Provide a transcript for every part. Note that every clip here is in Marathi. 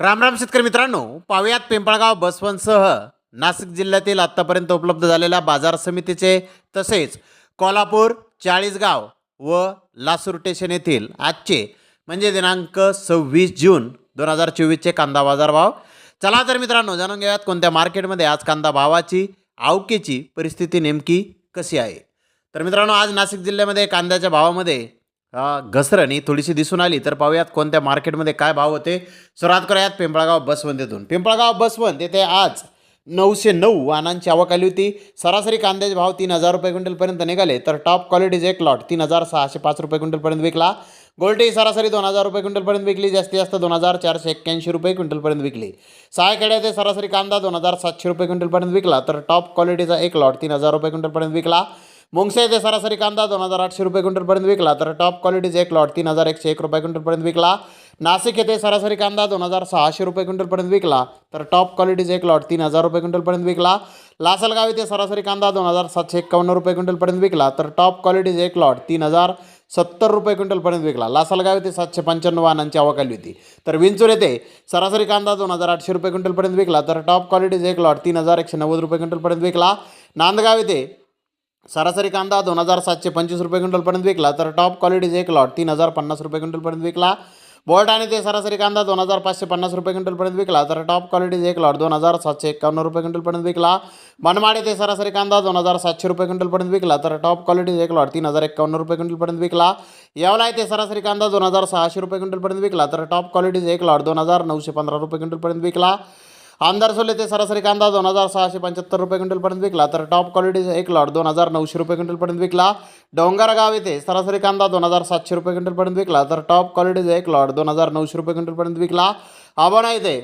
राम राम शेतकरी मित्रांनो पाहुयात पिंपळगाव बसवंतसह नाशिक जिल्ह्यातील आत्तापर्यंत उपलब्ध झालेल्या बाजार समितीचे तसेच कोल्हापूर चाळीसगाव व लासूर स्टेशन येथील आजचे म्हणजे दिनांक सव्वीस जून दोन हजार चोवीसचे कांदा बाजार भाव चला तर मित्रांनो जाणून घेऊयात कोणत्या मार्केटमध्ये आज कांदा भावाची आवकेची परिस्थिती नेमकी कशी आहे. तर मित्रांनो आज नाशिक जिल्ह्यामध्ये कांद्याच्या भावामध्ये घसरणी थोडीशी दिसून आली. तर पाहूयात कोणत्या मार्केटमध्ये काय भाव होते. सुरुवात करूयात पिंपळगाव बसवंत पिंपळगाव बसवंत येथे आज नऊशे नऊ वाहनांची आवक आली होती. सरासरी कांद्याचे भाव तीन हजार रुपये क्विंटलपर्यंत निघाले. तर टॉप क्वालिटीचे एक लॉट तीन हजार सहाशे पाच रुपये क्विंटलपर्यंत विकला. गोल्टी सरासरी दोन हजार रुपये क्विंटलपर्यंत विकली. जास्तीत जास्त दोन हजार चारशे एक्क्याऐंशी रुपये क्विंटलपर्यंत विकली. सहाखेड्याचे सरासरी कांदा दोन हजार सातशे रुपये क्विंटलपर्यंत विकला. तर टॉप क्वालिटीचा एक लॉट तीन हजार रुपये क्विंटलपर्यंत विकला. मुंगसे येथे सरासरी कांदा दोन हजार आठशे रुपये क्विंटलपर्यंत विकला तर टॉप क्वालिटीचा एक लॉट तीन हजार एकशे एक रुपये क्विंटलपर्यंत विकला. नाशिक येथे सरासरी कांदा दोन हजार सहाशे रुपये क्विंटलपर्यंत विकला तर टॉप क्वालिटीचा एक लॉट तीन हजार रुपये क्विंटलपर्यंत विकला. लासलगाव येथे सरासरी कांदा दोन हजार सातशे एक्कावन्न रुपये क्विंटलपर्यंत विकला तर टॉप क्वालिटीचा एक लॉट तीन हजार सत्तर रुपये क्विंटलपर्यंत विकला. लासलगाव येथे सातशे पंच्याण्णव वाहनांची आवक आली होती तर विंचूर येथे सरासरी कांदा दोन हजार आठशे रुपये क्विंटलपर्यंत विकला तर टॉप क्वालिटीचा एक लॉट तीन हजार एकशे नव्वद रुपये क्विंटलपर्यंत विकला. नांदगाव येथे सरासरी कांदा दोन हजार सातशे पंचवीस रुपये क्विंटलपर्यंत विकला तर टॉप क्वालिटीचे एक लॉट तीन हजार पन्नास रुपये क्विंटलपर्यंत विकला. बोल्ट आणि ते सरासरी कांदा दोन हजार पाचशे पन्नास रुपये क्विंटलपर्यंत विकला तर टॉप क्वालिटीचे एक लॉट दोन हजार सातशे एकावन्न रुपये क्विंटलपर्यंत विकला. मनमाडे ते सरासरी कांदा दोन हजार सातशे रुपये क्विंटलपर्यंत विकला तर टॉप क्वालिटीचे एक लॉट तीन हजार एकावन्न रुपये क्विंटलपर्यंत विकला. यावला ते सरासरी कांदा दोन हजार सहाशे रुपये क्विंटलपर्यंत विकला तर टॉप क्वालिटीचे एक लॉट दोन हजार नऊशे पंधरा रुपये क्विंटलपर्यंत विकला. आमदार सोले ते सरासरी कांदा दोन हजार सहाशे पंच्याहत्तर रुपये क्विंटलपर्यंत विकला. तर टॉप क्वालिटीचा एक लॉट दोन हजार नऊशे रुपये क्विंटलपर्यंत विकला. डोंगरगाव येथे सरासरी कांदा दोन हजार सातशे रुपये क्विंटलपर्यंत विकला. तर टॉप क्वालिटीचा एक लॉट दोन हजार नऊशे रुपये क्विंटलपर्यंत विकला. आबाणा येथे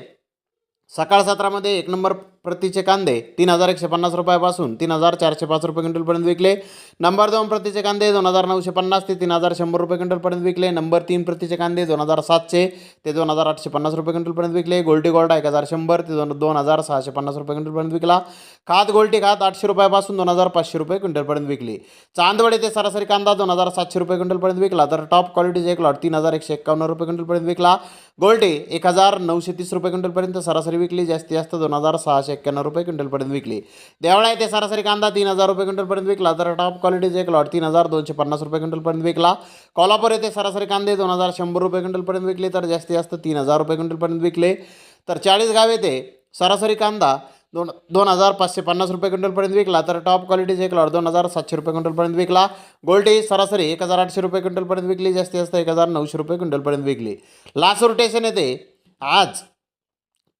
सकाळ सत्रामध्ये एक नंबर प्रतीचे कांदे तीन हजार एकशे पन्नास रुपयापासून तीन हजार चारशे पाच रुपये क्विंटलपर्यंत विकले. नंबर दोन प्रतीचे कांदे दोन हजार नऊशे पन्नास ते तीन हजार शंभर रुपये क्विंटलपर्यंत विकले. नंबर तीन प्रतीचे कांदे दोन हजार सातशे ते दोन हजार आठशे पन्नास रुपये क्विंटलपर्यंत विकले. गोल्टी गोल्डा एक हजार शंभर ते दोन दोन हजार सहाशे पन्नास रुपये क्विंटलपर्यंत विकला. खात गोल्टी खात आठशे रुपयापासून दोन हजार पाचशे रुपये क्विंटलपर्यंत विकली. चांदवड येथे सरासरी कांदा दोन हजार सातशे रुपये क्विंटलपर्यंत विकला. तर टॉप क्वालिटीचे एक लॉट तीन हजार एकशे एक्कावन्न रुपये क्विंटलपर्यंत विकला. गोल्टी एक हजार नऊशे तीस रुपये क्विंटलपर्यंत सरासरी विकली. जास्तीत जास्त दोन हजार सहाशे एक्क्याण्णव रुपये क्विंटलपर्यंत विकली. देवळा येथे सरासरी कांदा तीन हजार रुपये क्विंटलपर्यंत विकला. तर टॉप क्वालिटीचे एक लॉट तीन हजार दोनशे पन्नास रुपये क्विंटलपर्यंत विकला. कोल्हापूर येथे सरासरी कांदे दोन हजार शंभर रुपये क्विंटलपर्यंत विकले. तर जास्तीत जास्त तीन हजार रुपये क्विंटलपर्यंत विकले. तर चाळीसगाव येथे सरासरी कांदा दोन दोन हजार पाचशे पन्नास रुपये क्विंटलपर्यंत विकला. तर टॉप क्वालिटीचे एक लॉट दोन हजार सातशे रुपये क्विंटलपर्यंत विकला. गोल्टी सरासरी एक हजार आठशे रुपये क्विंटलपर्यंत विकली. जास्तीत जास्त एक हजार नऊशे रुपये क्विंटलपर्यंत विकली. लासूर स्टेशन येथे आज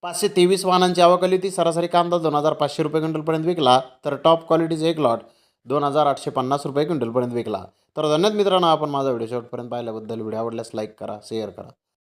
पाचशे तेवीस वाहनांची आवक होती. सरासरी कांदा दोन हजार पाचशे रुपये क्विंटलपर्यंत विकला. तर टॉप क्वालिटीचे एक लॉट दोन हजार आठशे पन्नास रुपये क्विंटलपर्यंत विकला. तर धन्यवाद मित्रांनो आपण माझा व्हिडिओ शेवटपर्यंत पाहिल्याबद्दल. व्हिडिओ आवडल्यास लाईक करा शेअर करा.